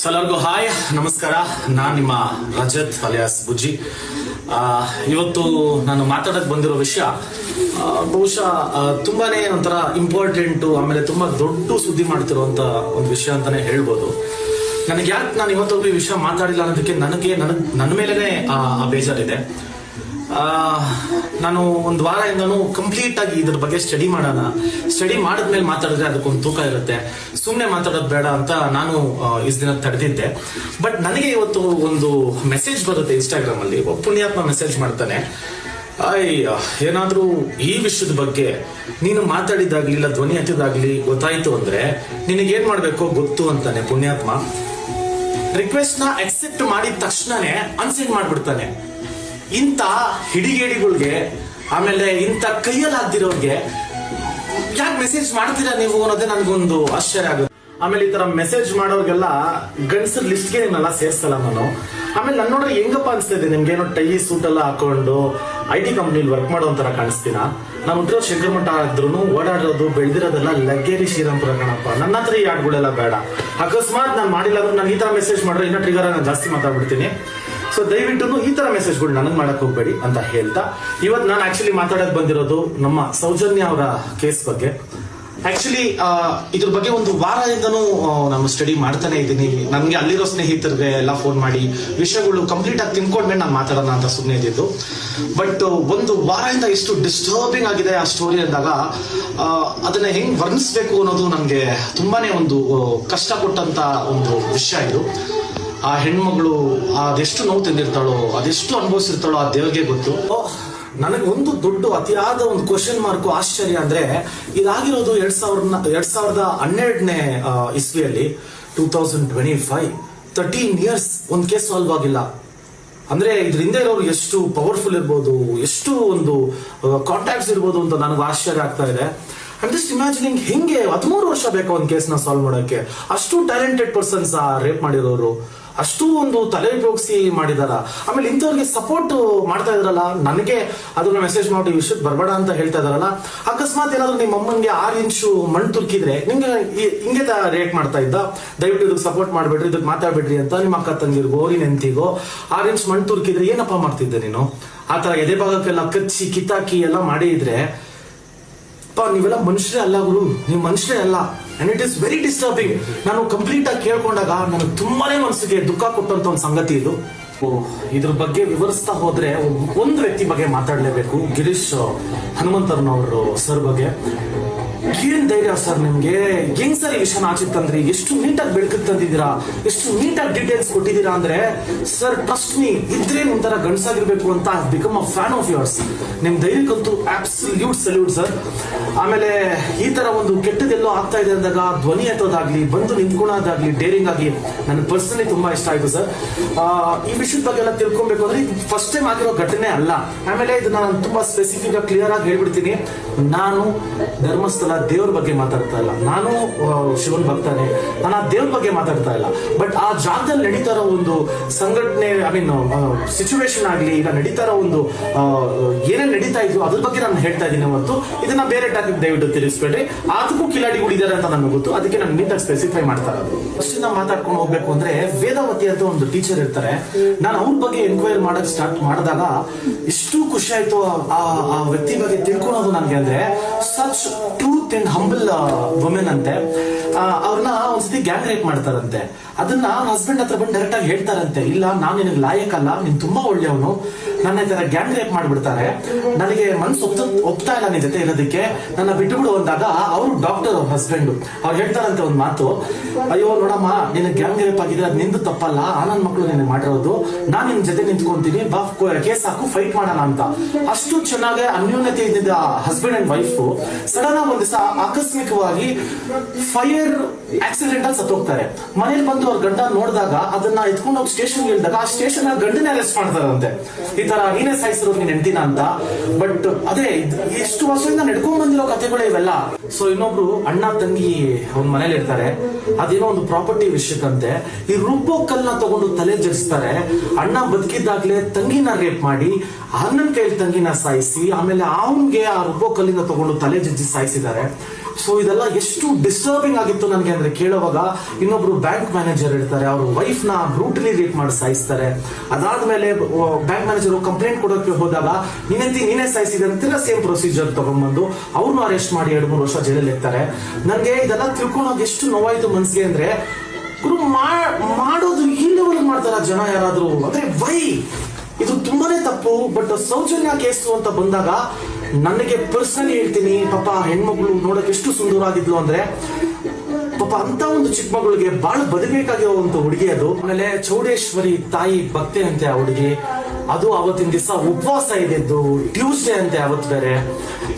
So hi, ನಮಸ್ಕಾರ. ನಾನು ನಿಮ್ಮ ರಜತ್ ಅಲಿಯಾಸ್ ಬುಜ್ಜಿ. ಇವತ್ತು ನಾನು ಮಾತಾಡಕ್ ಬಂದಿರೋ ವಿಷಯ ಬಹುಶಃ ತುಂಬಾನೇ ಒಂಥರ ಇಂಪಾರ್ಟೆಂಟು ಆಮೇಲೆ ತುಂಬಾ ದೊಡ್ಡ ಸುದ್ದಿ ಮಾಡ್ತಿರುವಂತ ಒಂದು ವಿಷಯ ಅಂತಾನೆ ಹೇಳ್ಬೋದು. ನನಗೆ ಯಾಕೆ ನಾನು ಇವತ್ತೊಬ್ಬ ವಿಷಯ ಮಾತಾಡಿಲ್ಲ ಅನ್ನೋದಕ್ಕೆ ನನಗೆ ನನ್ನ ನನ್ನ ಮೇಲೆನೆ ಆ ಬೇಜಾರಿದೆ. ನಾನು ಒಂದು ವಾರದಿಂದನೂ ಕಂಪ್ಲೀಟ್ ಆಗಿ ಇದ್ರ ಬಗ್ಗೆ ಸ್ಟಡಿ ಮಾಡೋಣ. ಸ್ಟಡಿ ಮಾಡಿದ್ಮೇಲೆ ಮಾತಾಡಿದ್ರೆ ಅದಕ್ಕೊಂದು ತೂಕ ಇರುತ್ತೆ. ಸುಮ್ಮನೆ ಮಾತಾಡೋದು ಬೇಡ ಅಂತ ನಾನು ಇಷ್ಟು ದಿನ ತಡೆದಿದ್ದೆ. ಬಟ್ ನನಗೆ ಇವತ್ತು ಒಂದು ಮೆಸೇಜ್ ಬರುತ್ತೆ ಇನ್ಸ್ಟಾಗ್ರಾಮ್ ಅಲ್ಲಿ ಪುಣ್ಯಾತ್ಮ ಮೆಸೇಜ್ ಮಾಡ್ತಾನೆ. ಅಯ್ಯ, ಏನಾದ್ರೂ ಈ ವಿಷಯದ ಬಗ್ಗೆ ನೀನು ಮಾತಾಡಿದಾಗ್ಲಿ ಇಲ್ಲ ಧ್ವನಿ ಹತ್ತಿದಾಗ್ಲಿ ಗೊತ್ತಾಯ್ತು ಅಂದ್ರೆ ನಿನಗೆ ಏನ್ ಮಾಡ್ಬೇಕೋ ಗೊತ್ತು ಅಂತಾನೆ ಪುಣ್ಯಾತ್ಮ. ರಿಕ್ವೆಸ್ಟ್ನ ಅಕ್ಸೆಪ್ಟ್ ಮಾಡಿದ ತಕ್ಷಣನೇ ಅನ್ಸೆಂಡ್ ಮಾಡ್ಬಿಡ್ತಾನೆ. ಇಂಥ ಹಿಡಿಗೇಡಿಗಳಿಗೆ, ಆಮೇಲೆ ಇಂಥ ಕೈಯಲ್ಲಿ ಆಗ್ದಿರೋರ್ಗೆ ಯಾಕೆ ಮೆಸೇಜ್ ಮಾಡ್ತೀರಾ ನೀವು ಅನ್ನೋದೇ ನನಗೊಂದು ಆಶ್ಚರ್ಯ ಆಗುತ್ತೆ. ಆಮೇಲೆ ಈ ತರ ಮೆಸೇಜ್ ಮಾಡೋರ್ಗೆಲ್ಲ ಗಂಡಸರ್ ಲಿಸ್ಟ್ಗೆ ನಿಮ್ಮೆಲ್ಲ ಸೇರ್ಸಲ್ಲ ನಾನು. ಆಮೇಲೆ ನನ್ನ ನೋಡ್ರೆ ಹೆಂಗಪ್ಪ ಅನ್ಸ್ತಾ ಇದೆ ನಿಮ್ಗೆ ಏನೋ ಟೈ, ಸೂಟ್ ಎಲ್ಲ ಹಾಕೊಂಡು ಐ ಟಿ ಕಂಪ್ನಿಲಿ ವರ್ಕ್ ಮಾಡೋ ಒಂಥರ ಕಾಣಿಸ್ತೀನ ನಾನು ಹುಟ್ಟಿರೋ ಶಂಕರಮಠ ಆದ್ರೂ ಓಡಾಡೋದು, ಬೆಳೆದಿರೋದೆಲ್ಲ ಲಗ್ಗೇರಿ ಶ್ರೀರಾಮ್ಪುರ ಕಣಪ್ಪ. ನನ್ನ ಹತ್ರ ಈ ಆಡ್ಗಳೆಲ್ಲ ಬೇಡ. ಅಕಸ್ಮಾತ್ ನಾನು ಮಾಡಿಲ್ಲ ಅಂದ್ರೆ ನಾನು ಈ ತರ ಮೆಸೇಜ್ ಮಾಡ್ರೆ ಇನ್ನೂ ಟ್ರಿಗರ್ ನಾನು ಜಾಸ್ತಿ ಮಾತಾಡ್ಬಿಡ್ತೀನಿ. ಸೊ ದಯವಿಟ್ಟು ಈ ತರ ಮೆಸೇಜ್ಗಳು ನನಗೆ ಮಾಡಕ್ ಹೋಗ್ಬೇಡಿ ಅಂತ ಹೇಳ್ತಾ. ಇವತ್ತು ನಾನು ಆಕ್ಚುಲಿ ಮಾತಾಡಕ್ ಬಂದಿರೋದು ನಮ್ಮ ಸೌಜನ್ಯ ಅವರ ಕೇಸ್ ಬಗ್ಗೆ. ಆಕ್ಚುಲಿ ಇದ್ರ ಬಗ್ಗೆ ಒಂದು ವಾರದಿಂದನೂ ನಾನು ಸ್ಟಡಿ ಮಾಡ್ತಾನೆ ಇದ್ದೀನಿ. ನನಗೆ ಅಲ್ಲಿರೋ ಸ್ನೇಹಿತರಿಗೆ ಎಲ್ಲ ಫೋನ್ ಮಾಡಿ ವಿಷಯಗಳು ಕಂಪ್ಲೀಟ್ ಆಗಿ ತಿನ್ಕೊಂಡ್ಮೇಲೆ ನಾನು ಮಾತಾಡೋಣ ಅಂತ ಸುಮ್ಮನೆ ಇದ್ದಿದ್ದು. ಬಟ್ ಒಂದು ವಾರದಿಂದ ಇಷ್ಟು ಡಿಸ್ಟರ್ಬಿಂಗ್ ಆಗಿದೆ ಆ ಸ್ಟೋರಿ ಅಂದಾಗ ಅದನ್ನ ಹೆಂಗ್ ವರ್ಣಿಸ್ಬೇಕು ಅನ್ನೋದು ನನಗೆ ತುಂಬಾನೇ ಒಂದು ಕಷ್ಟ ಕೊಟ್ಟಂತ ಒಂದು ವಿಷಯ ಇದು. ಆ ಹೆಣ್ಮಗಳು ಅದೆಷ್ಟು ನೋವು ತಿಂದಿರ್ತಾಳೋ, ಅದೆಷ್ಟು ಅನುಭವಿಸಿರ್ತಾಳೋ ಆ ದೇವ್ರಿಗೆ ಗೊತ್ತು. ನನಗೆ ಒಂದು ದೊಡ್ಡ ಅತಿಯಾದ ಒಂದು ಕ್ವಶನ್ ಮಾರ್ಕ್ ಆಶ್ಚರ್ಯ ಅಂದ್ರೆ, ಇದಾಗಿರೋದು ಎರಡ್ ಸಾವಿರದ ಎರಡ್ ಸಾವಿರದ ಹನ್ನೆರಡನೇ ಇಸ್ವಿಯಲ್ಲಿ two thousand twenty five thirteen years ಒಂದು ಕೇಸ್ ಸಾಲ್ವ್ ಆಗಿಲ್ಲ. ಅಂದ್ರೆ ಹಿಂದೆ ಇರೋರು ಎಷ್ಟು ಪವರ್ಫುಲ್ ಇರ್ಬೋದು, ಎಷ್ಟು ಒಂದು ಕಾಂಟ್ಯಾಕ್ಟ್ಸ್ ಇರ್ಬೋದು ಅಂತ ನನಗೆ ಆಶ್ಚರ್ಯ ಆಗ್ತಾ ಇದೆ. ಐಮ್ ಜಸ್ಟ್ ಇಮ್ಯಾಜಿನಿಂಗ್ ಹೆಂಗೆ ಹದಿಮೂರು ವರ್ಷ ಬೇಕು ಒಂದು ನ ಸಾಲ್ವ್ ಮಾಡೋಕೆ ಅಷ್ಟು ಟ್ಯಾಲೆಂಟೆಡ್ ಪರ್ಸನ್ಸ್ ರೇಪ್ ಮಾಡಿರೋರು. ಅಷ್ಟು ಒಂದು ತಲೆ ಉಪಯೋಗಿಸಿ ಮಾಡಿದಾರ. ಆಮೇಲೆ ಇಂಥವ್ರಿಗೆ ಸಪೋರ್ಟ್ ಮಾಡ್ತಾ ಇದ್ರಲ್ಲ, ನನಗೆ ಅದನ್ನ ಮೆಸೇಜ್ ಮಾಡಿ ವಿಷಯಕ್ಕೆ ಬರಬೇಡ ಅಂತ ಹೇಳ್ತಾ ಇದಾರಲ್ಲ, ಅಕಸ್ಮಾತ್ ಏನಾದ್ರು ನಿಮ್ಮ ಅಮ್ಮನಿಗೆ ಆರು ಇಂಚು ಮಣ್ಣು ತುರ್ಕಿದ್ರೆ ನಿಮ್ಗೆ ಹಿಂಗೆ ರೇಟ್ ಮಾಡ್ತಾ ಇದ್ದ. ದಯವಿಟ್ಟು ಇದಕ್ಕೆ ಸಪೋರ್ಟ್ ಮಾಡ್ಬೇಡ್ರಿ, ಇದಕ್ಕೆ ಮಾತಾಡ್ಬೇಡ್ರಿ ಅಂತ ನಿಮ್ಮ ಅಕ್ಕ ತಂಗಿರ್ಗೋ ನಿನ್ ನೆಂತಿಗೋ ಆರು ಇಂಚ್ ಮಣ್ಣು ತುರ್ಕಿದ್ರೆ ಏನಪ್ಪ ಮಾಡ್ತಿದ್ದೆ ನೀನು? ಆ ತರ ಎದೆ ಭಾಗಕ್ಕೆಲ್ಲ ಕಚ್ಚಿ ಕಿತ್ತಾಕಿ ಎಲ್ಲ ಮಾಡಿ ಇದ್ರೆ ನೀವೆಲ್ಲ ಮನುಷ್ಯರೇ ಅಲ್ಲ ಗುರು. ನೀವು ಮನುಷ್ಯರೇ ಅಲ್ಲ. And it is very disturbing ನಾನು ಕಂಪ್ಲೀಟ್ ಆಗಿ ಕೇಳ್ಕೊಂಡಾಗ ನನಗೆ ತುಂಬಾನೇ ಮನಸ್ಸಿಗೆ ದುಃಖ ಕೊಟ್ಟಂತ ಒಂದು ಸಂಗತಿ ಇದು. ಇದ್ರ ಬಗ್ಗೆ ವಿವರಿಸ್ತಾ ಹೋದ್ರೆ ಒಂದು ವ್ಯಕ್ತಿ ಬಗ್ಗೆ ಮಾತಾಡಲೇಬೇಕು. ಗಿರೀಶ್ ಹನುಮಂತರನವರು ಸರ್ ಬಗ್ಗೆ. ಏನ್ ಧೈರ್ಯ ಸರ್ ನಿಮ್ಗೆ? ಹೆಂಗ್ ಸರ್ ಈ ವಿಷಯನ ಆಚಿತ್ತಂದ್ರಿ ತಂದ್ರಿ ಎಷ್ಟು ನೀಟಾಗಿ ಬೆಳಕಿಗೆ ತಂದಿದ್ದೀರಾ? ಎಷ್ಟು ನೀಟಾಗಿ ಡೀಟೇಲ್ಸ್ ಕೊಟ್ಟಿದ್ದೀರಾ ಅಂದ್ರೆ, ಸರ್ ಟ್ರಸ್ಟ್ ಮೀ ಇದ್ರೆ ಒಂಥರ ಗಂಡಸಾಗಿರ್ಬೇಕು ಅಂತ become a fan of yours ನಿಮ್ ಧೈರ್ಯಕ್ಕಂತೂ ಆಬ್ಸಲ್ಯೂಟ್ ಸಲ್ಯೂಟ್ ಸರ್ ಆಮೇಲೆ, ಈ ತರ ಒಂದು ಕೆಟ್ಟದೆಲ್ಲೋ ಆಗ್ತಾ ಇದೆ ಅಂದಾಗ, ಧ್ವನಿ ಎತ್ತೋದಾಗ್ಲಿ, ಬಂದು ನಿಂತ್ಕೊಳ್ಳೋದಾಗ್ಲಿ ಡೇರಿಂಗ್ ಆಗಿ ನನಗೆ ಪರ್ಸನಲಿ ತುಂಬಾ ಇಷ್ಟ ಆಯ್ತು ಸರ್ ಈ ವಿಷಯದ ಬಗ್ಗೆ ಎಲ್ಲ ತಿಳ್ಕೊಬೇಕು ಅಂದ್ರೆ, ಇದು ಫಸ್ಟ್ ಟೈಮ್ ಆಗಿರೋ ಘಟನೆ ಅಲ್ಲ. ಆಮೇಲೆ ಇದನ್ನ ನಾನು ತುಂಬಾ ಸ್ಪೆಸಿಫಿಕ್ ಆಗಿ ಕ್ಲಿಯರ್ ಆಗಿ ಹೇಳ್ಬಿಡ್ತೀನಿ. ನಾನು ಧರ್ಮಸ್ಥಳ ದೇವ್ರ ಬಗ್ಗೆ ಮಾತಾಡ್ತಾ ಇಲ್ಲ. ನಾನು ಶಿವನ್ ಭಕ್ತನೇ. ನಾನು ಆ ದೇವ್ರ ಬಗ್ಗೆ ಮಾತಾಡ್ತಾ ಇಲ್ಲ. ಬಟ್ ಆ ಜಾಗದಲ್ಲಿ ನಡೀತಾ ಇರೋ ಒಂದು ಸಂಘಟನೆ ಐ ಮೀನ್ ಸಿಚುವೇಶನ್ ಆಗ್ಲಿ, ಈಗ ನಡೀತಾ ಇರೋ ಒಂದು ಏನೇನು ನಡೀತಾ ಇದ್ವು ಅದ್ರ ಬಗ್ಗೆ ನಾನು ಹೇಳ್ತಾ ಇದ್ದೀನಿ ಮತ್ತು ಇದನ್ನ ಬೇರೆ ಟಾಪಿಕ್ ದಯವಿಟ್ಟು ತಿಳಿಸ್ಬೇಡ್ರಿ. ಅದಕ್ಕೂ ಕಿಲಾಡಿಗಳಿದ್ದಾರೆ ಅಂತ ನನಗೆ ಗೊತ್ತು. ಅದಕ್ಕೆ ನಾನು ನೀಟಾಗಿ ಸ್ಪೆಸಿಫೈ ಮಾಡ್ತಾ ಇರೋದು. ಫಸ್ಟಿಂದ ಮಾತಾಡ್ಕೊಂಡು ಹೋಗ್ಬೇಕು ಅಂದ್ರೆ ವೇದಾವತಿ ಅಂತ ಒಂದು ಟೀಚರ್ ಇರ್ತಾರೆ. ನಾನು ಅವ್ರ ಬಗ್ಗೆ ಎನ್ಕ್ವೈರ್ ಮಾಡಕ್ ಸ್ಟಾರ್ಟ್ ಮಾಡಿದಾಗ ಎಷ್ಟು ಖುಷಿ ಆಯ್ತು ಆ ವ್ಯಕ್ತಿ ಬಗ್ಗೆ ತಿಳ್ಕೊಳೋದು ನನಗೆ ಅಂದ್ರೆ such truth and humble women ಅಂತೆ ಅವ್ರನ್ನ ಒಂದ್ಸತಿ ಗ್ಯಾಂಗ್ ರೇಪ್ ಮಾಡ್ತಾರಂತೆ. ಅದನ್ನ ಹಸ್ಬೆಂಡ್ ಹತ್ರ ಬಂದು ಡೈರೆಕ್ಟ್ ಆಗಿ ಹೇಳ್ತಾರಂತೆ. ಇಲ್ಲ, ನಾನು ನಿನಗೆ ಲಾಯಕಲ್ಲ ನೀನ್ ತುಂಬಾ ಒಳ್ಳೆಯವನು. ನನ್ನ ಈ ತರ ಗ್ಯಾಂಗ್ ರೇಪ್ ಮಾಡ್ಬಿಡ್ತಾರೆ. ನನಗೆ ಮನ್ಸು ಒಪ್ತ, ಒಪ್ತಾ ಇಲ್ಲ ನಿನ್ ಜೊತೆ ಇರೋದಕ್ಕೆ. ನನ್ನ ಬಿಟ್ಟು ಬಿಡು ಅಂದಾಗ ಅವ್ರು ಡಾಕ್ಟರ್ ಅವ್ರ ಹಸ್ಬೆಂಡ್ ಅವ್ರು ಹೇಳ್ತಾರಂತೆ ಒಂದ್ ಮಾತು. ಅಯ್ಯೋ, ನೋಡಮ್ಮ ನಿನ್ನ ಗ್ಯಾಂಗ್ ರೇಪ್ ಆಗಿದೆ ಅದ್ ನಿಂದು ತಪ್ಪಲ್ಲ. ಆ ಮಕ್ಕಳು ನಿನಗೆ ಮಾಡಿರೋದು. ನಾನ್ ನಿನ್ ಜೊತೆ ನಿಂತ್ಕೊಂತೀನಿ. ಬಾ ಕೇಸ್ ಹಾಕು ಫೈಟ್ ಮಾಡೋಣ ಅಂತ. ಅಷ್ಟು ಚೆನ್ನಾಗಿ ಅನ್ಯೋನ್ಯತೆ ಇದ್ದಿದ್ದ ಹಸ್ಬೆಂಡ್ ಅಂಡ್ ವೈಫ್ ಸಡನ್ ಆಗಿ ಒಂದ್ ದಿವಸ ಆಕಸ್ಮಿಕವಾಗಿ ಫೈರ್ ಆಕ್ಸಿಡೆಂಟ್ ಅಲ್ಲಿ ಸತ್ತೋಗ್ತಾರೆ ಮನೇಲಿ ಬಂದು ಅವ್ರ ಗಂಡ ನೋಡಿದಾಗ ಅದನ್ನ ಎತ್ಕೊಂಡು ಹೋಗಿ ಸ್ಟೇಷನ್ ಹೇಳಿದಾಗ ಆ ಸ್ಟೇಷನ್ ಗಂಡನ ಅರೆಸ್ಟ್ ಮಾಡ್ತಾರಂತೆ ಈ ತರ ನೀನೇ ಸಾಯಿಸಿರೋ ನೀನ್ ಹೆಂಡತಿನ ಅಂತ. ಬಟ್ ಅದೇ ಎಷ್ಟು ವರ್ಷದಿಂದ ನಡ್ಕೊಂಡ್ ಬಂದಿರೋ ಕಥೆಗಳು ಇವೆಲ್ಲ. ಸೊ ಇನ್ನೊಬ್ರು ಅಣ್ಣ ತಂಗಿ ಒಂದ್ ಮನೇಲಿ ಇರ್ತಾರೆ. ಅದೇನೋ ಒಂದು ಪ್ರಾಪರ್ಟಿ ವಿಷಯಕ್ಕಂತೆ. ಈ ರುಬ್ಬೋ ಕಲ್ನ ತಗೊಂಡು ತಲೆ ಜರಿಸ್ತಾರೆ ಅಣ್ಣ ಬದುಕಿದ್ದಾಗ್ಲೇ ತಂಗಿನ ರೇಪ್ ಮಾಡಿ, ಅಣ್ಣನ ಕೈಯಲ್ಲಿ ತಂಗಿನ ಸಾಯಿಸಿ, ಆಮೇಲೆ ಅವನ್ಗೆ ಆ ರುಬ್ಬೋ ಕಲ್ಲಿನ ತಗೊಂಡು ತಲೆ ಜಜ್ಜಿ ಸಾಯಿಸಿದ್ದಾರೆ. ಸೊ ಇದೆಲ್ಲ ಎಷ್ಟು ಡಿಸ್ಟರ್ಬಿಂಗ್ ಆಗಿತ್ತು ನನಗೆ ಅಂದ್ರೆ ಕೇಳುವಾಗ ಇನ್ನೊಬ್ರು ಬ್ಯಾಂಕ್ ಮ್ಯಾನೇಜರ್ ಇರ್ತಾರೆ, ಅವ್ರ ವೈಫ್ನ ಬ್ರೂಟಲಿ ರೇಪ್ ಮಾಡಿ ಸಾಯಿಸ್ತಾರೆ. ಅದಾದ್ಮೇಲೆ ಬ್ಯಾಂಕ್ ಮ್ಯಾನೇಜರ್ ಕಂಪ್ಲೇಂಟ್ ಕೊಡೋಕೆ ಹೋದಾಗ ನಿನ್ನಂತಿ ನೀನೇ ಸಾಯಿಸಿದೆ ಅಂತಿಲ್ಲ ಸೇಮ್ ಪ್ರೊಸೀಜರ್ ತಗೊಂಡ್ಬಂದು ಅವ್ರನ್ನ ಅರೆಸ್ಟ್ ಮಾಡಿ ಎರಡು, ಮೂರು ವರ್ಷ ಜೈಲಲ್ಲಿ ಇರ್ತಾರೆ. ನನಗೆ ಇದೆಲ್ಲ ತಿಳ್ಕೊಂಡಾಗ ಎಷ್ಟು ನೋವಾಯ್ತು ಮನ್ಸಿಗೆ ಅಂದ್ರೆ, ಗುರು ಮಾಡೋದು ಈ ಲೆವೆಲ್ ಮಾಡ್ತಾರ ಜನ ಯಾರಾದ್ರೂ? ಅಂದ್ರೆ, ವೈ, ಇದು ತುಂಬಾನೇ ತಪ್ಪು ಬಟ್ ಸೌಜನ್ಯ ಕೇಸು ಅಂತ ಬಂದಾಗ ನನಗೆ ಪರ್ಸನಲಿ ಹೇಳ್ತೀನಿ, ಪಾಪ ಹೆಣ್ಮಗಳು ನೋಡಕ್ ಎಷ್ಟು ಸುಂದರ ಆಗಿದ್ಲು ಅಂದ್ರೆ, ಪಾಪ ಅಂತ ಒಂದು ಚಿಕ್ಕ ಮಗಳಿಗೆ ಬಹಳ ಬದುಕಬೇಕಾಗಿರೋ ಒಂದು ಹುಡುಗಿ ಅದು. ಆಮೇಲೆ ಚೌಡೇಶ್ವರಿ ತಾಯಿ ಭಕ್ತೆ ಅಂತೆ ಆ ಹುಡುಗಿ. ಅದು ಅವತ್ತಿನ ದಿವಸ ಉಪವಾಸ ಇದ್ದಿದ್ದು ಟ್ಯೂಸ್ಡೇ ಅಂತೆ, ಅವತ್ತು ಬೇರೆ.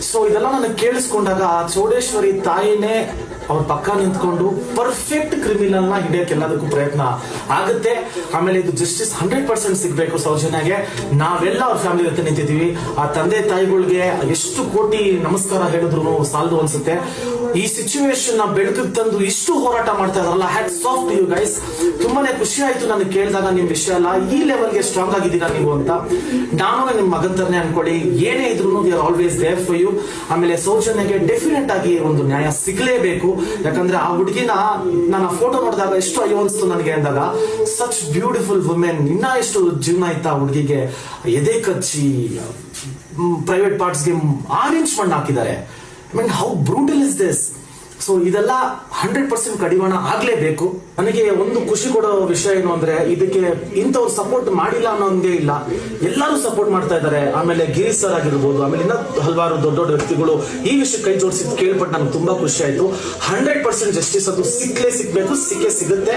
ಸೊ ಇದೆಲ್ಲ ನನಗೆ ಕೇಳಿಸ್ಕೊಂಡಾಗ ಚೌಡೇಶ್ವರಿ ತಾಯಿನೇ ಅವ್ರ ಪಕ್ಕ ನಿಂತ್ಕೊಂಡು ಪರ್ಫೆಕ್ಟ್ ಕ್ರಿಮಿನಲ್ನ ಹಿಡಿಯಕ್ಕೆ ಎಲ್ಲದಕ್ಕೂ ಪ್ರಯತ್ನ ಆಗುತ್ತೆ. ಆಮೇಲೆ ಇದು ಜಸ್ಟಿಸ್ ಹಂಡ್ರೆಡ್ ಪರ್ಸೆಂಟ್ ಸಿಗ್ಬೇಕು ಸೌಜನ್ಯಗೆ. ನಾವೆಲ್ಲ ಅವ್ರ ಫ್ಯಾಮಿಲಿ ಜೊತೆ ನಿಂತಿದೀವಿ ಆ ತಂದೆ ತಾಯಿಗಳಿಗೆ ಎಷ್ಟು ಕೋಟಿ ನಮಸ್ಕಾರ ಹೇಳಿದ್ರು ಸಾಲದು ಅನ್ಸುತ್ತೆ. ಈ ಸಿಚುವೇಶನ್ನ ಬೆಳಕಿಗೆ ತಂದು ಇಷ್ಟು ಹೋರಾಟ ಮಾಡ್ತಾ ಇದಾರಲ್ಲ ಹ್ಯಾಟ್ ಸಾಫ್ಟ್ ಯು ಗೈಸ್ ತುಂಬಾನೇ ಖುಷಿ ಆಯ್ತು ನನಗೆ ಕೇಳಿದಾಗ ನಿಮ್ ವಿಷಯ ಅಲ್ಲ. ಈ ಲೆವೆಲ್ಗೆ ಸ್ಟ್ರಾಂಗ್ ಆಗಿದ್ದೀರಾ ನೀವು ಅಂತ. ನಾನು ನಿಮ್ ಮಗನ್ ತರನೇ ಅನ್ಕೊಳ್ಳಿ. ಏನೇ ಇದ್ರು ಆಲ್ವೇಸ್ ದೇರ್ ಫಾರ್ ಯು ಆಮೇಲೆ ಸೌಜನ್ಯಗೆ ಡೆಫಿನೆಟ್ ಆಗಿ ಒಂದು ನ್ಯಾಯ ಸಿಗ್ಲೇಬೇಕು. ಯಾಕಂದ್ರೆ ಆ ಹುಡುಗಿನ ನನ್ನ ಫೋಟೋ ನೋಡಿದಾಗ ಎಷ್ಟು ಅಯ್ಯೋ ಅನ್ಸ್ತು ನನಗೆ ಅಂದಾಗ ಸಚ್ ಬ್ಯೂಟಿಫುಲ್ ವುಮೆನ್ ಇನ್ನ ಎಷ್ಟು ಜೀವನ ಇತ್ತ ಆ ಹುಡುಗಿಗೆ? ಎದೆ ಕಚ್ಚಿ ಪ್ರೈವೇಟ್ ಪಾರ್ಟ್ಸ್ಗೆ ಆರ್ ಇಂಚ್ ಮಣ್ಣು ಹಾಕಿದ್ದಾರೆ I mean how brutal is this so ಇದೆಲ್ಲ ಹಂಡ್ರೆಡ್ ಪರ್ಸೆಂಟ್ ಕಡಿವಾಣ ಆಗ್ಲೇಬೇಕು. ನನಗೆ ಒಂದು ಖುಷಿ ಕೊಡೋ ವಿಷಯ ಏನು ಅಂದ್ರೆ, ಇದಕ್ಕೆ ಇಂಥವ್ರು ಸಪೋರ್ಟ್ ಮಾಡಿಲ್ಲ ಅನ್ನೋಂಗೆ ಇಲ್ಲ. ಎಲ್ಲರೂ ಸಪೋರ್ಟ್ ಮಾಡ್ತಾ ಇದ್ದಾರೆ. ಆಮೇಲೆ ಗಿರೀಶ್ ಸರ್ ಆಗಿರ್ಬೋದು, ಆಮೇಲೆ ಇನ್ನ ಹಲವಾರು ದೊಡ್ಡ ದೊಡ್ಡ ವ್ಯಕ್ತಿಗಳು ಈ ವಿಷಯ ಕೈ ಜೋಡಿಸಿದ್ ಕೇಳ್ಪಟ್ಟು ನನಗೆ ತುಂಬಾ ಖುಷಿ ಆಯ್ತು. ಹಂಡ್ರೆಡ್ ಪರ್ಸೆಂಟ್ ಜಸ್ಟಿಸ್ ಅದು ಸಿಕ್ಕಲೇ ಸಿಗ್ಬೇಕು, ಸಿಕ್ಕೆ ಸಿಗುತ್ತೆ.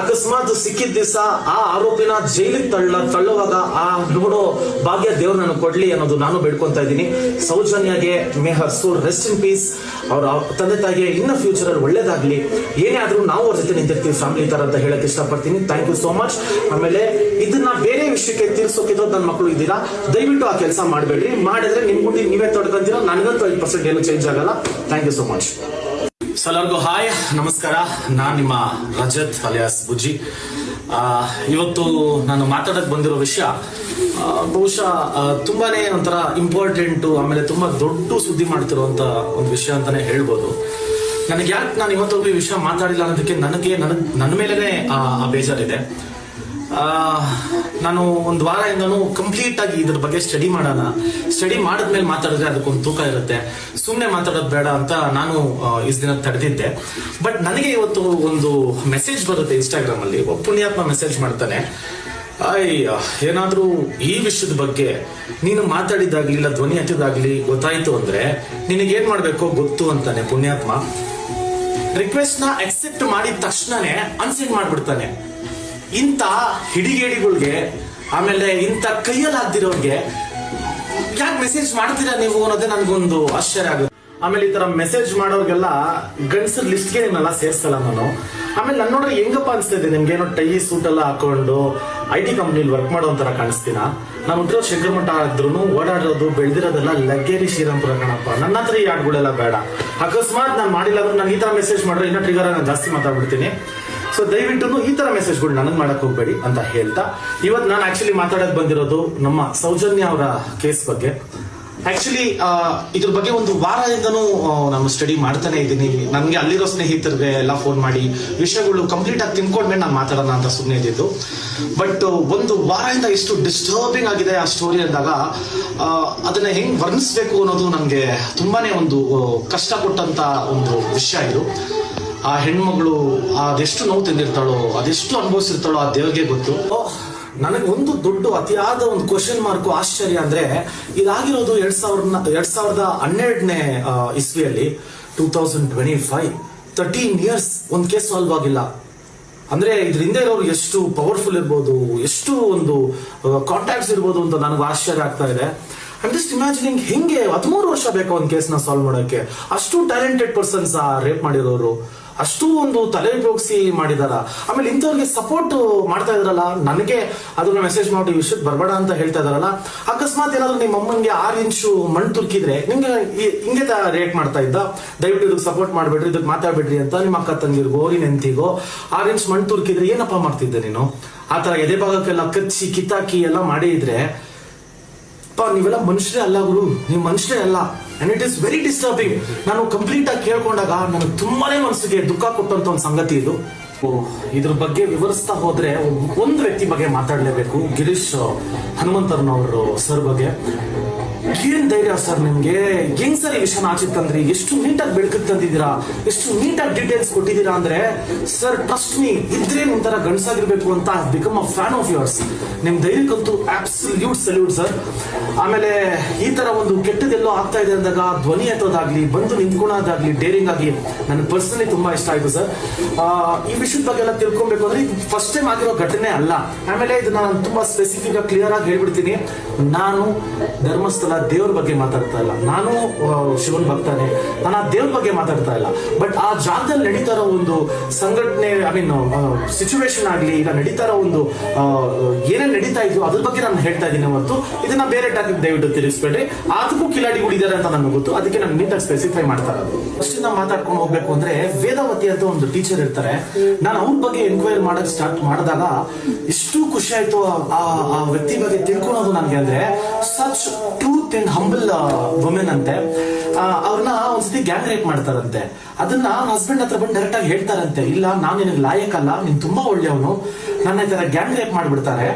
ಅಕಸ್ಮಾತ್ ಸಿಕ್ಕಿದ ದಿವಸ ಆ ಆರೋಪಿನ ಜೈಲಿಗೆ ತಳ್ಳ, ತಳ್ಳುವಾಗ ಆ ನೋಡೋ ಭಾಗ್ಯ ದೇವ್ರು ನನಗೆ ಕೊಡ್ಲಿ ಅನ್ನೋದು ನಾನು ಬೇಡ್ಕೊಂತ ಇದ್ದೀನಿ. ಸೌಜನ್ಯಗೆ may her soul rest in peace ಅವ್ರ ತಂದೆ ತಾಯಿಗೆ ಇನ್ನ ಫ್ಯೂಚರ್ ಅಲ್ಲಿ ಒಳ್ಳೇದಾಗ್ಲಿ. ಏನೇ ಆದರೂ ನಾವು ಅವ್ರ ಜೊತೆ ನಿಂತಿರ್ತೀವಿ ಫ್ಯಾಮಿಲಿ ತರ ಅಂತ ಹೇಳಕ್ಕೆ ಇಷ್ಟಪಡ್ತೀನಿ. ಥ್ಯಾಂಕ್ ಯು ಸೋ ಮಚ್ ಆಮೇಲೆ ಇದನ್ನ ಬೇರೆ ವಿಷಯಕ್ಕೆ ತೀರ್ಸೋಕಿದ್ರು ನನ್ನ ಮಕ್ಕಳು ಇದ್ದೀರಾ ದಯವಿಟ್ಟು ಆ ಕೆಲಸ ಮಾಡಬೇಡ್ರಿ. ಮಾಡಿದ್ರೆ ನಿಮ್ಮ ಗುಂಡಿ ನೀವೇ ತೊಡ್ಕೊಂತೀರಾ? ನನಗಂತೂ ಐದು ಪರ್ಸೆಂಟ್ ಏನು ಚೇಂಜ್ ಆಗಲ್ಲ. ಥ್ಯಾಂಕ್ ಯು ಸೋ ಮಚ್ ಎಲ್ಲರಿಗೂ ಹಾಯ್ ನಮಸ್ಕಾರ. ನಾನು ನಿಮ್ಮ ರಜತ್ ಅಲಿಯಾಸ್ ಬುಜ್ಜಿ. ಇವತ್ತು ನಾನು ಮಾತಾಡಕ್ ಬಂದಿರೋ ವಿಷಯ ಬಹುಶಃ ತುಂಬಾನೇ ಒಂಥರ ಇಂಪಾರ್ಟೆಂಟ್ ಆಮೇಲೆ ತುಂಬಾ ದೊಡ್ಡ ಸುದ್ದಿ ಮಾಡ್ತಿರುವಂತ ಒಂದು ವಿಷಯ ಅಂತಾನೆ ಹೇಳ್ಬೋದು. ನನಗೆ ಯಾಕೆ ನಾನು ಇವತ್ತೊಬ್ಬ ಈ ವಿಷಯ ಮಾತಾಡಿಲ್ಲ ಅನ್ನೋದಕ್ಕೆ ನನಗೆ ನನಗೆ ನನ್ನ ಮೇಲೇ ಆ ಬೇಜಾರಿದೆ. ನಾನು ಒಂದು ವಾರದಿಂದನೂ ಕಂಪ್ಲೀಟ್ ಆಗಿ ಇದ್ರ ಬಗ್ಗೆ ಸ್ಟಡಿ ಮಾಡೋಣ. ಸ್ಟಡಿ ಮಾಡಿದ್ಮೇಲೆ ಮಾತಾಡಿದ್ರೆ ಅದಕ್ಕೊಂದು ತೂಕ ಇರುತ್ತೆ. ಸುಮ್ಮನೆ ಮಾತಾಡೋದು ಬೇಡ ಅಂತ ನಾನು ಇಸ್ ದಿನ ತಡೆದಿದ್ದೆ. ಬಟ್ ನನಗೆ ಇವತ್ತು ಒಂದು ಮೆಸೇಜ್ ಬರುತ್ತೆ ಇನ್ಸ್ಟಾಗ್ರಾಮ್ ಅಲ್ಲಿ. ಒಬ್ಬ ಪುಣ್ಯಾತ್ಮ ಮೆಸೇಜ್ ಮಾಡ್ತಾನೆ. ಅಯ್ಯ, ಏನಾದ್ರೂ ಈ ವಿಷಯದ ಬಗ್ಗೆ ನೀನು ಮಾತಾಡಿದಾಗ್ಲಿ ಇಲ್ಲ ಧ್ವನಿ ಹತ್ತಿದಾಗ್ಲಿ ಗೊತ್ತಾಯ್ತು ಅಂದ್ರೆ ನಿನಗೆ ಮಾಡ್ಬೇಕು ಮಾಡ್ಬೇಕೋ ಗೊತ್ತು ಅಂತಾನೆ ಪುಣ್ಯಾತ್ಮ. ರಿಕ್ವೆಸ್ಟ್ನ ಅಕ್ಸೆಪ್ಟ್ ಮಾಡಿದ ತಕ್ಷಣನೇ ಅನ್ಸೆಂಡ್ ಮಾಡ್ಬಿಡ್ತಾನೆ. ಇಂಥ ಹಿಡಿಗೇಡಿಗಳಿಗೆ, ಆಮೇಲೆ ಇಂಥ ಕೈಯಲ್ಲಿ ಯಾಕೆ ಮೆಸೇಜ್ ಮಾಡ್ತೀರಾ ನೀವು ಅನ್ನೋದೇ ನನ್ಗೊಂದು ಆಶ್ಚರ್ಯ ಆಗುತ್ತೆ. ಆಮೇಲೆ ಈ ತರ ಮೆಸೇಜ್ ಮಾಡೋರ್ಗೆಲ್ಲ ಗಂಡಸರ್ ಲಿಸ್ಟ್ಗೆ ನಿಮ್ಮೆಲ್ಲ ನಾನು. ಆಮೇಲೆ ನನ್ನ ನೋಡ್ರೆ ಹೆಂಗಪ್ಪ ಅನ್ಸ್ತಿದೆ ನಿಮ್ಗೆ ಏನೋ ಟೈ ಸೂಟ್ ಎಲ್ಲ ಹಾಕೊಂಡು ಐ ಟಿ ಕಂಪ್ನಿಲಿ ವರ್ಕ್ ಮಾಡೋ ಒಂಥರ ಕಾಣಿಸ್ತೀನ ನಾನು ಉತ್ತರ ಶಂಕರಮಠ ಆದ್ರೂ ಓಡಾಡೋದು, ಬೆಳೆದಿರೋದೆಲ್ಲ ಲಗ್ಗೇರಿ ಶ್ರೀರಾಮ್ಪುರ ಕಣಪ್ಪ. ನನ್ನ ಹತ್ರ ಈ ಹಾಡ್ಗಳೆಲ್ಲ ಬೇಡ. ಅಕಸ್ಮಾತ್ ನಾನು ಮಾಡಿಲ್ಲ ಅಂದ್ರೆ ನಾನು ಈ ತರ ಮೆಸೇಜ್ ಮಾಡಿದ್ರೆ ಇನ್ನೂ ಟ್ರಿಗರ್ ನಾನು ಜಾಸ್ತಿ ಮಾತಾಡ್ಬಿಡ್ತೀನಿ. ಸೊ ದಯವಿಟ್ಟು ಈ ತರ ಮೆಸೇಜ್ಗಳು ನನಗೆ ಮಾಡಕ್ ಹೋಗ್ಬೇಡಿ ಅಂತ ಹೇಳ್ತಾ. ಇವತ್ತು ನಾನು ಆಕ್ಚುಲಿ ಮಾತಾಡಕ್ ಬಂದಿರೋದು ನಮ್ಮ ಸೌಜನ್ಯ ಅವರ ಕೇಸ್ ಬಗ್ಗೆ. ಆಕ್ಚುಲಿ ಇದ್ರ ಬಗ್ಗೆ ಒಂದು ವಾರದಿಂದನೂ ನಾನು ಸ್ಟಡಿ ಮಾಡ್ತಾನೆ ಇದ್ದೀನಿ. ನನಗೆ ಅಲ್ಲಿರೋ ಸ್ನೇಹಿತರಿಗೆ ಎಲ್ಲ ಫೋನ್ ಮಾಡಿ, ವಿಷಯಗಳು ಕಂಪ್ಲೀಟ್ ಆಗಿ ತಿನ್ಕೊಂಡ್ಮೇಲೆ ನಾನು ಮಾತಾಡೋಣ ಅಂತ ಸುಮ್ಮನೆ ಇದ್ದಿದ್ದು. ಬಟ್ ಒಂದು ವಾರದಿಂದ ಇಷ್ಟು ಡಿಸ್ಟರ್ಬಿಂಗ್ ಆಗಿದೆ ಆ ಸ್ಟೋರಿ ಅಂದಾಗ ಅದನ್ನ ಹೆಂಗ್ ವರ್ಣಿಸ್ಬೇಕು ಅನ್ನೋದು ನನಗೆ ತುಂಬಾನೇ ಒಂದು ಕಷ್ಟ ಕೊಟ್ಟಂತ ಒಂದು ವಿಷಯ ಇದು. ಆ ಹೆಣ್ಮಗಳು, ಅದೆಷ್ಟು ನೋವು ತಿಂದಿರ್ತಾಳೋ, ಅದೆಷ್ಟು ಅನುಭವಿಸಿರ್ತಾಳೋ ಆ ದೇವ್ರಿಗೆ ಗೊತ್ತು. ನನಗೆ ಒಂದು ದೊಡ್ಡ ಅತಿಯಾದ ಒಂದು ಕ್ವಶನ್ ಮಾರ್ಕ್ ಆಶ್ಚರ್ಯ ಅಂದ್ರೆ ಇದಾಗಿರೋದು ಎರಡ್ ಸಾವಿರದ ಎರಡ್ ಸಾವಿರದ ಹನ್ನೆರಡನೇ ಇಸ್ವಿಯಲ್ಲಿ two thousand twenty five thirteen years ಒಂದ್ ಕೇಸ್ ಸಾಲ್ವ್ ಆಗಿಲ್ಲ. ಅಂದ್ರೆ ಇದ್ರ ಹಿಂದೆ ಇರೋರು ಎಷ್ಟು ಪವರ್ಫುಲ್ ಇರ್ಬೋದು, ಎಷ್ಟು ಒಂದು ಕಾಂಟ್ಯಾಕ್ಟ್ಸ್ ಇರ್ಬೋದು ಅಂತ ನನಗೆ ಆಶ್ಚರ್ಯ ಆಗ್ತಾ ಇದೆ. ಅಂಡ್ ಜಸ್ಟ್ ಇಮ್ಯಾಜಿನಿಂಗ್ ಹಿಂಗೆ ಹದಿಮೂರು ವರ್ಷ ಬೇಕು ಒಂದು ನ ಸಾಲ್ವ್ ಮಾಡೋಕೆ ಅಷ್ಟು ಟ್ಯಾಲೆಂಟೆಡ್ ಪರ್ಸನ್ಸ್ ರೇಪ್ ಮಾಡಿರೋರು. ಅಷ್ಟು ಒಂದು ತಲೆ ಉಪಯೋಗಿಸಿ ಮಾಡಿದಾರ. ಆಮೇಲೆ ಇಂಥವ್ರಿಗೆ ಸಪೋರ್ಟ್ ಮಾಡ್ತಾ ಇದ್ರಲ್ಲ, ನನಗೆ ಅದನ್ನ ಮೆಸೇಜ್ ಮಾಡಿ ವಿಷಯಕ್ಕೆ ಬರಬೇಡ ಅಂತ ಹೇಳ್ತಾ ಇದಾರಲ್ಲ ಅಕಸ್ಮಾತ್ ಏನಾದ್ರು ನಿಮ್ಮ ಅಮ್ಮನಿಗೆ ಆರು ಇಂಚು ಮಣ್ಣು ತುರ್ಕಿದ್ರೆ ನಿಮ್ಗೆ ಈ- ಹಿಂಗೆ ರೇಟ್ ಮಾಡ್ತಾ ಇದ್ದ. ದಯವಿಟ್ಟು ಇದಕ್ಕೆ ಸಪೋರ್ಟ್ ಮಾಡ್ಬೇಡ್ರಿ, ಇದಕ್ಕೆ ಮಾತಾಡ್ಬೇಡ್ರಿ ಅಂತ ನಿಮ್ಮ ಅಕ್ಕ ತಂಗಿರ್ಗೋ ನಿನ್ ನೆಂತಿಗೋ, ಆರು ಇಂಚ್ ಮಣ್ಣು ತುರ್ಕಿದ್ರೆ ಏನಪ್ಪ ಮಾಡ್ತಿದ್ದೆ ನೀನು? ಆ ತರ ಎದೆ ಭಾಗಕ್ಕೆಲ್ಲ ಕಚ್ಚಿ, ಕಿತ್ತಾಕಿ ಎಲ್ಲ ಮಾಡಿದ್ರೆ ಪಾ ನೀವೆಲ್ಲ ಮನುಷ್ಯರೇ ಅಲ್ಲ ಗುರು, ನೀವು ಮನುಷ್ಯರೇ ಅಲ್ಲ. And it is very disturbing ನಾನು ಕಂಪ್ಲೀಟ್ ಆಗಿ ಕೇಳ್ಕೊಂಡಾಗ ನನಗೆ ತುಂಬಾನೇ ಮನಸ್ಸಿಗೆ ದುಃಖ ಕೊಟ್ಟಂತ ಒಂದು ಸಂಗತಿ ಇದು. ಇದ್ರ ಬಗ್ಗೆ ವಿವರಿಸ್ತಾ ಹೋದ್ರೆ ಒಂದು ವ್ಯಕ್ತಿ ಬಗ್ಗೆ ಮಾತಾಡ್ಲೇಬೇಕು. ಗಿರೀಶ್ ಹನುಮಂತರ್ನವರು ಸರ್ ಬಗ್ಗೆ. ಏನ್ ಧೈರ್ಯ ಸರ್ ನಿಮ್ಗೆ. ಹೆಂಗ್ ಸರ್ ಈ ವಿಷಯನ ಆಚೆ ತಂದ್ರಿ ಎಷ್ಟು ನೀಟಾಗಿ ಬೆಳಕಿಗೆ ತಂದಿದ್ದೀರಾ? ಎಷ್ಟು ನೀಟಾಗಿ ಡೀಟೇಲ್ಸ್ ಕೊಟ್ಟಿದ್ದೀರಾ ಅಂದ್ರೆ ಸರ್ ಟ್ರಸ್ಟ್ ಮೀ ಇದ್ರೆ ಒಂಥರ ಗಂಡಸಾಗಿರ್ಬೇಕು ಅಂತ become a fan of yours ನಿಮ್ ಧೈರ್ಯಕ್ಕಂತೂ ಆಬ್ಸಲ್ಯೂಟ್ ಸಲ್ಯೂಟ್ ಸರ್ ಆಮೇಲೆ, ಈ ತರ ಒಂದು ಕೆಟ್ಟದೆಲ್ಲೋ ಆಗ್ತಾ ಇದೆ ಅಂದಾಗ, ಧ್ವನಿ ಎತ್ತೋದಾಗ್ಲಿ, ಬಂದು ನಿಂತ್ಕೊಳ್ಳೋದಾಗ್ಲಿ ಡೇರಿಂಗ್ ಆಗಿ ನನ್ನ ಪರ್ಸನಲಿ ತುಂಬಾ ಇಷ್ಟ ಆಯ್ತು ಸರ್ ಈ ವಿಷಯದ ಬಗ್ಗೆ ಎಲ್ಲ ತಿಳ್ಕೊಬೇಕು ಅಂದ್ರೆ, ಇದು ಫಸ್ಟ್ ಟೈಮ್ ಆಗಿರೋ ಘಟನೆ ಅಲ್ಲ. ಆಮೇಲೆ ಇದನ್ನ ನಾನು ತುಂಬಾ ಸ್ಪೆಸಿಫಿಕ್ ಆಗಿ ಕ್ಲಿಯರ್ ಆಗಿ ಹೇಳ್ಬಿಡ್ತೀನಿ. ನಾನು ಧರ್ಮಸ್ಥಳ ದೇವ್ರ ಬಗ್ಗೆ ಮಾತಾಡ್ತಾ ಇಲ್ಲ. ನಾನು ಶಿವನ್ ಭಕ್ತಾನೆ. ನಾನು ಆ ದೇವ್ರ ಬಗ್ಗೆ ಮಾತಾಡ್ತಾ ಇಲ್ಲ. ಬಟ್ ಆ ಜಾಗದಲ್ಲಿ ನಡೀತಾ ಇರೋ ಒಂದು ಸಂಘಟನೆ ಐ ಮೀನ್ ಸಿಚುವೇಶನ್ ಆಗಲಿ, ಈಗ ನಡೀತಾ ಇರೋ ಒಂದು ಏನೇನು ನಡೀತಾ ಇದ್ರು ಅದ್ರ ಬಗ್ಗೆ ನಾನು ಹೇಳ್ತಾ ಇದ್ದೀನಿ ಹೊರತು ಇದನ್ನ ಬೇರೆ ಟಾಪಿಕ್ ದಯವಿಟ್ಟು ತಿಳಿಸ್ಬೇಡ್ರಿ. ಅದಕ್ಕೂ ಕಿಲಾಡಿಗಳಿದ್ದಾರೆ ಅಂತ ನನಗೆ ಗೊತ್ತು. ಅದಕ್ಕೆ ನಾನು ನೀಟಾಗಿ ಸ್ಪೆಸಿಫೈ ಮಾಡ್ತಾ ಇರೋದು. ನಾವು ಮಾತಾಡ್ಕೊಂಡು ಹೋಗ್ಬೇಕು ಅಂದ್ರೆ ವೇದಾವತಿ ಅಂತ ಒಂದು ಟೀಚರ್ ಇರ್ತಾರೆ. ನಾನು ಅವ್ರ ಬಗ್ಗೆ ಎನ್ಕ್ವೈರಿ ಮಾಡಕ್ ಸ್ಟಾರ್ಟ್ ಮಾಡಿದಾಗ ಎಷ್ಟು ಖುಷಿ ಆಯ್ತು ಆ ವ್ಯಕ್ತಿ ಬಗ್ಗೆ ತಿಳ್ಕೊಳೋದು ನನಗೆ ಅಂದ್ರೆ such truth and humble women ಅಂತೆ ಅವ್ರನ್ನ ಒಂದ್ಸತಿ ಗ್ಯಾಂಗ್ ರೇಪ್ ಮಾಡ್ತಾರಂತೆ. ಅದನ್ನ ಹಸ್ಬೆಂಡ್ ಹತ್ರ ಬಂದು ಡೈರೆಕ್ಟ್ ಆಗಿ ಹೇಳ್ತಾರಂತೆ. ಇಲ್ಲ, ನಾನು ನಿನಗೆ ಲಾಯಕಲ್ಲ ನೀನ್ ತುಂಬಾ ಒಳ್ಳೆಯವನು. ನನ್ನ ಈ ತರ ಗ್ಯಾಂಗ್ ರೇಪ್ ಮಾಡ್ಬಿಡ್ತಾರೆ.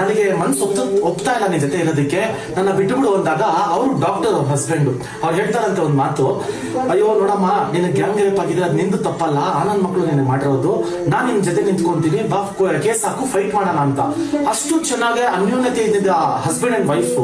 ನನಗೆ ಮನ್ಸು ಒಪ್ತ, ಒಪ್ತಾ ಇಲ್ಲ ನಿನ್ ಜೊತೆ ಇರೋದಕ್ಕೆ. ನನ್ನ ಬಿಟ್ಟುಬಿಡು ಅಂದಾಗ ಅವರು ಡಾಕ್ಟರ್ ಹಸ್ಬೆಂಡ್ ಅವ್ರು ಹೇಳ್ತಾರಂತೆ ಒಂದು ಮಾತು. ಅಯ್ಯೋ, ನೋಡಮ್ಮ ನಿನ್ನ ಗ್ಯಾಂಗ್ ರೇಪ್ ಆಗಿದೆ ಅದು ನಿಂದು ತಪ್ಪಲ್ಲ. ಆ ನನ್ನ ಮಕ್ಕಳು ನಿನಗೆ ಮಾಡಿರೋದು. ನಾನ್ ನಿನ್ ಜೊತೆ ನಿಂತ್ಕೊಂತೀನಿ. ಬಾ ಕೇಸ್ ಹಾಕು ಫೈಟ್ ಮಾಡೋಣ ಅಂತ. ಅಷ್ಟು ಚೆನ್ನಾಗಿ ಅನ್ಯೋನ್ಯತೆ ಇದ್ದಿದ್ದ ಹಸ್ಬೆಂಡ್ ಅಂಡ್ ವೈಫ್